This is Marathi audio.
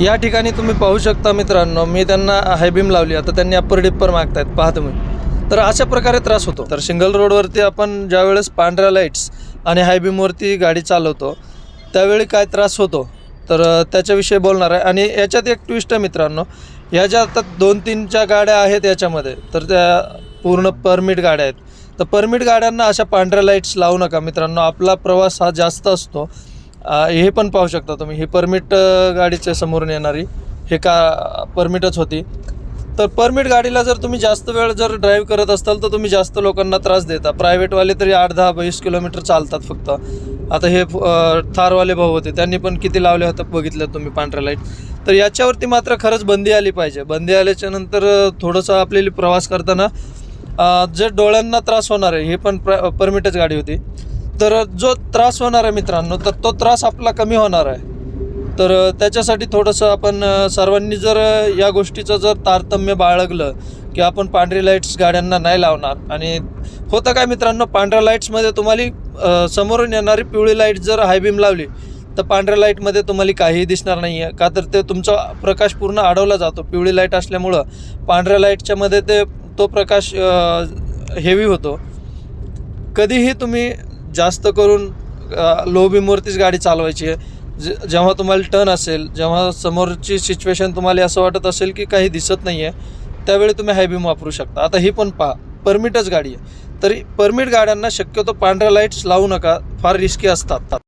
या ठिकाणी तुम्ही पाहू शकता मित्रांनो मी त्यांना हायबीम लावली. आता त्यांनी अप्पर डिप्पर मागतायत पाहा तुम्ही. तर अशा प्रकारे त्रास होतो. तर सिंगल रोडवरती आपण ज्यावेळेस पांढऱ्या लाईट्स आणि हायबीमवरती गाडी चालवतो त्यावेळी काय त्रास होतो? तर त्याच्याविषयी बोलणार आहे. आणि याच्यात एक ट्विस्ट आहे मित्रांनो ह्या ज्या आता दोन तीनच्या गाड्या आहेत याच्यामध्ये तर त्या पूर्ण परमिट गाड्या आहेत. तर परमिट गाड्यांना अशा पांढऱ्या लाईट्स लावू नका मित्रांनो. आपला प्रवास हा जास्त असतो. हे पण पाहू शकता तुम्ही. हे परमिट गाडीच्या समोरून येणारी. हे का परमिटच होती. तर परमिट गाडीला जर तुम्ही जास्त वेळ जर ड्राईव्ह करत असाल तर तुम्ही जास्त लोकांना त्रास देता. प्रायव्हेटवाले तरी आठ दहा वीस किलोमीटर चालतात फक्त. आता हे थारवाले भाऊ होते. त्यांनी पण किती लावले होतं बघितलं तुम्ही पांढऱ्या लाइट तर याच्यावरती मात्र खरंच बंदी आली पाहिजे. बंदी आल्याच्यानंतर थोडंसं आपल्याला प्रवास करताना जे डोळ्यांना त्रास होणार आहे हे पण प्र परमिटच गाडी होती. तर जो त्रास होणार आहे मित्रांनो तर तो त्रास आपला कमी होणार आहे. तर त्याच्यासाठी थोडंसं आपण सर्वांनी जर या गोष्टीचं जर तारतम्य बाळगलं की आपण पांढरी लाईट्स गाड्यांना नाही लावणार. आणि होतं काय मित्रांनो पांढऱ्या लाईट्समध्ये तुम्हाला समोरून येणारी पिवळी लाइट जर हायबीम लावली तर पांढऱ्या लाईटमध्ये तुम्हाला काहीही दिसणार नाही आहे का तर ते तुमचा प्रकाश पूर्ण अडवला जातो. पिवळी लाइट असल्यामुळं पांढऱ्या लाईटच्यामध्ये ते तो प्रकाश हेवी होतो. कधीही तुम्ही जास्त करून लो बीमवरतीच गाडी चालवायची आहे. जे जेव्हा तुम्हाला टर्न असेल जेव्हा समोरची सिच्युएशन तुम्हाला असं वाटत असेल की काही दिसत नाही आहे त्यावेळी तुम्ही हायबीम वापरू शकता. आता ही पण पहा परमिटच गाडी आहे. तरी परमिट गाड्यांना शक्यतो पांढऱ्या लाईट्स लावू नका फार रिस्की असतात.